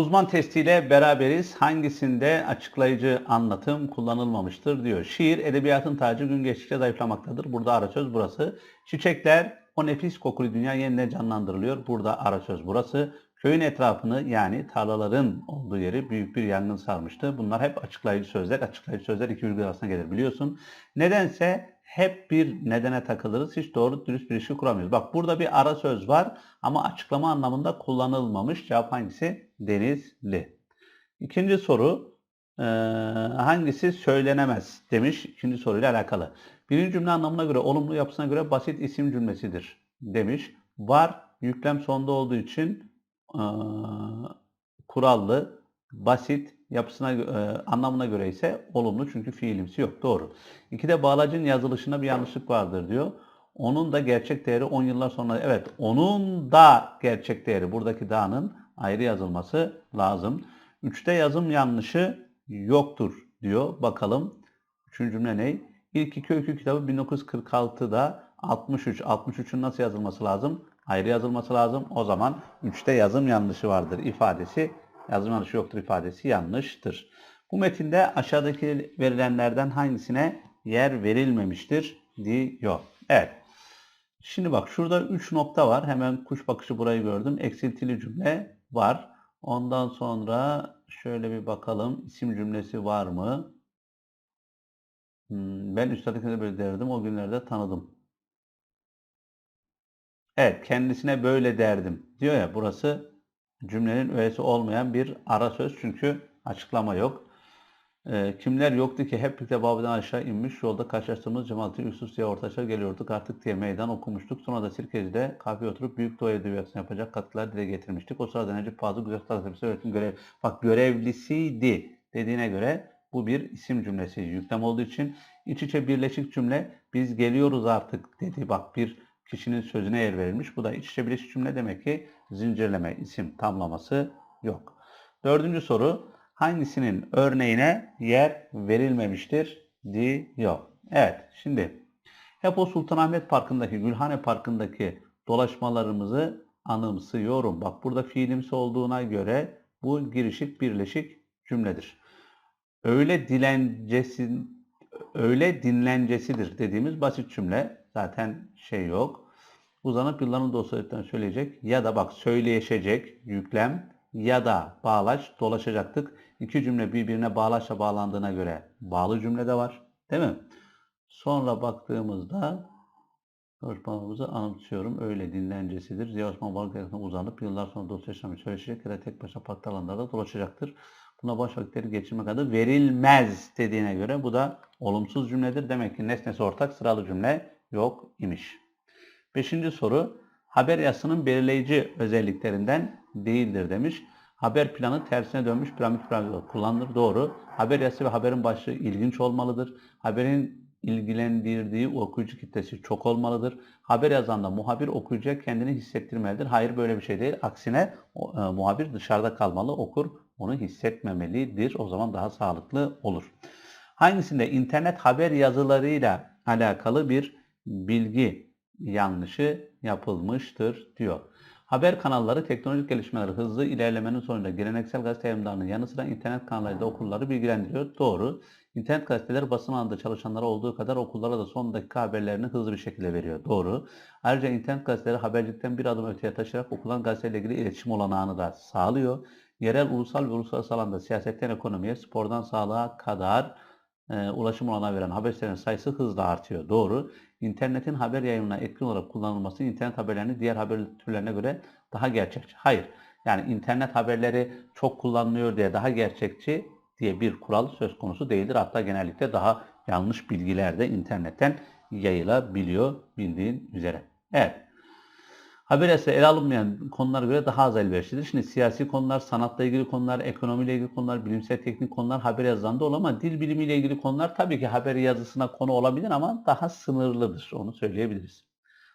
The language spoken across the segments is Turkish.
Uzman testiyle beraberiz. Hangisinde açıklayıcı anlatım kullanılmamıştır diyor. Şiir edebiyatın tacı gün geçtikçe zayıflamaktadır. Burada ara söz burası. Çiçekler o nefis kokulu dünya yeniden canlandırılıyor. Burada ara söz burası. Köyün etrafını yani tarlaların olduğu yeri büyük bir yangın sarmıştı. Bunlar hep açıklayıcı sözler. Açıklayıcı sözler iki virgül arasında gelir biliyorsun. Nedense hep bir nedene takılırız. Hiç doğru dürüst bir ilişki kuramıyoruz. Bak burada bir ara söz var ama açıklama anlamında kullanılmamış. Cevap hangisi? Denizli. İkinci soru eee, hangisi söylenemez demiş. İkinci soruyla alakalı. Birinci cümle anlamına göre olumlu yapısına göre basit isim cümlesidir demiş. Var yüklem sonda olduğu için kurallı, basit yapısına eee, anlamına göre ise olumlu çünkü fiilimsi yok. Doğru. İkide bağlacın yazılışında bir yanlışlık vardır diyor. Onun da gerçek değeri 10 yıllar sonra evet onun da gerçek değeri buradaki da'nın ayrı yazılması lazım. Üçte yazım yanlışı yoktur diyor. Bakalım. Üçüncü cümle ne? İlk iki öykü kitabı 1946'da 63. 63'ün nasıl yazılması lazım? Ayrı yazılması lazım. O zaman üçte yazım yanlışı vardır ifadesi. Yazım yanlışı yoktur ifadesi yanlıştır. Bu metinde aşağıdaki verilenlerden hangisine yer verilmemiştir diyor. Evet. Şimdi bak şurada 3 nokta var. Hemen kuş bakışı burayı gördüm. Eksiltili cümle var. Ondan sonra şöyle bir bakalım. İsim cümlesi var mı? Hmm, ben üstadakine de böyle derdim. O günlerde tanıdım. Evet, kendisine böyle derdim. Diyor ya burası cümlenin öğesi olmayan bir ara söz. Çünkü açıklama yok. Ee, kimler yoktu ki hep birlikte Babil'den aşağı inmiş yolda karşılaştığımız cemaati Yusuf diye ortaçlar geliyorduk artık diye meydan okumuştuk. Sonra da Sirkeci'de kahve oturup büyük doğa edebiyatını yapacak katkılar dile getirmiştik. O sırada Necip Fazıl Güzel Sanat öğretim görev, bak görevlisiydi dediğine göre bu bir isim cümlesi yüklem olduğu için iç içe birleşik cümle biz geliyoruz artık dedi. Bak bir kişinin sözüne yer verilmiş. Bu da iç içe birleşik cümle demek ki zincirleme isim tamlaması yok. Dördüncü soru hangisinin örneğine yer verilmemiştir diyor. Evet şimdi hep o Sultanahmet Parkı'ndaki Gülhane Parkı'ndaki dolaşmalarımızı anımsıyorum. Bak burada fiilimsi olduğuna göre bu girişik birleşik cümledir. Öyle dilencesin öyle dinlencesidir dediğimiz basit cümle. Zaten şey yok. Uzanıp yılların dostlarından söyleyecek ya da bak söyleyeşecek yüklem ya da bağlaç dolaşacaktık. İki cümle birbirine bağlaçla bağlandığına göre bağlı cümle de var. Değil mi? Sonra baktığımızda Konuşmalarımızı anımsıyorum. Öyle dinlencesidir. Ziya Osman Balıkesir'den uzanıp yıllar sonra dost yaşamayı söyleşecek ya da tek başına farklı alanlarda dolaşacaktır. Buna boş vakitleri geçirmek adı verilmez dediğine göre bu da olumsuz cümledir. Demek ki nesnesi ortak sıralı cümle yok imiş. Beşinci soru haber yazısının belirleyici özelliklerinden değildir demiş. Haber planı tersine dönmüş piramit piramit kullanılır. Doğru. Haber yazısı ve haberin başlığı ilginç olmalıdır. Haberin ilgilendirdiği okuyucu kitlesi çok olmalıdır. Haber yazanda muhabir okuyucuya kendini hissettirmelidir. Hayır böyle bir şey değil. Aksine e, muhabir dışarıda kalmalı, okur onu hissetmemelidir. O zaman daha sağlıklı olur. Hangisinde internet haber yazılarıyla alakalı bir bilgi yanlışı yapılmıştır diyor. Haber kanalları teknolojik gelişmeleri hızlı ilerlemenin sonunda geleneksel gazete yayınlarının yanı sıra internet kanallarıyla okulları bilgilendiriyor. Doğru. İnternet gazeteler basın alanında çalışanlara olduğu kadar okullara da son dakika haberlerini hızlı bir şekilde veriyor. Doğru. Ayrıca internet gazeteleri habercilikten bir adım öteye taşıyarak okulan gazeteyle ilgili iletişim olanağını da sağlıyor. Yerel, ulusal ve uluslararası alanda siyasetten ekonomiye, spordan sağlığa kadar e, ulaşım olanağı veren haber sitelerinin sayısı hızla artıyor. Doğru. İnternetin haber yayınına etkin olarak kullanılması internet haberlerini diğer haber türlerine göre daha gerçekçi. Hayır. Yani internet haberleri çok kullanılıyor diye daha gerçekçi diye bir kural söz konusu değildir. Hatta genellikle daha yanlış bilgiler de internetten yayılabiliyor bildiğin üzere. Evet. Haber ise ele alınmayan konulara göre daha az elverişlidir. Şimdi siyasi konular, sanatla ilgili konular, ekonomiyle ilgili konular, bilimsel teknik konular haber yazılarında olur ama dil bilimiyle ilgili konular tabii ki haber yazısına konu olabilir ama daha sınırlıdır. Onu söyleyebiliriz.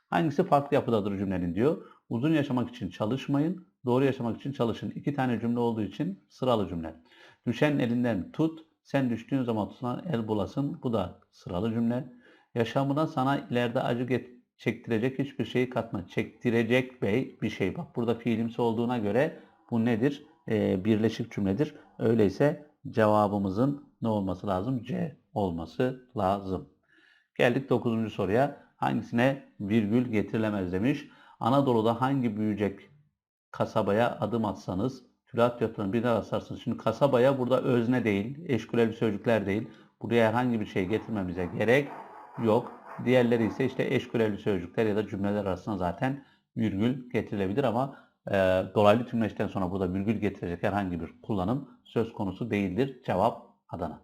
Hangisi farklı yapıdadır cümlenin diyor. Uzun yaşamak için çalışmayın, doğru yaşamak için çalışın. İki tane cümle olduğu için sıralı cümle. Düşen elinden tut, sen düştüğün zaman tutulan el bulasın. Bu da sıralı cümle. Yaşamına sana ileride acı get çektirecek hiçbir şeyi katma. Çektirecek bey bir şey. Bak burada fiilimsi olduğuna göre bu nedir? e, birleşik cümledir. Öyleyse cevabımızın ne olması lazım? C olması lazım. Geldik 9. soruya. Hangisine virgül getirilemez demiş. Anadolu'da hangi büyüyecek kasabaya adım atsanız Tülatyatlarını bir daha asarsınız. Şimdi kasabaya burada özne değil, eşkülel sözcükler değil. Buraya herhangi bir şey getirmemize gerek yok. Diğerleri ise işte eşkülel sözcükler ya da cümleler arasında zaten virgül getirilebilir ama e, dolaylı tümleçten sonra burada virgül getirecek herhangi bir kullanım söz konusu değildir. Cevap Adana.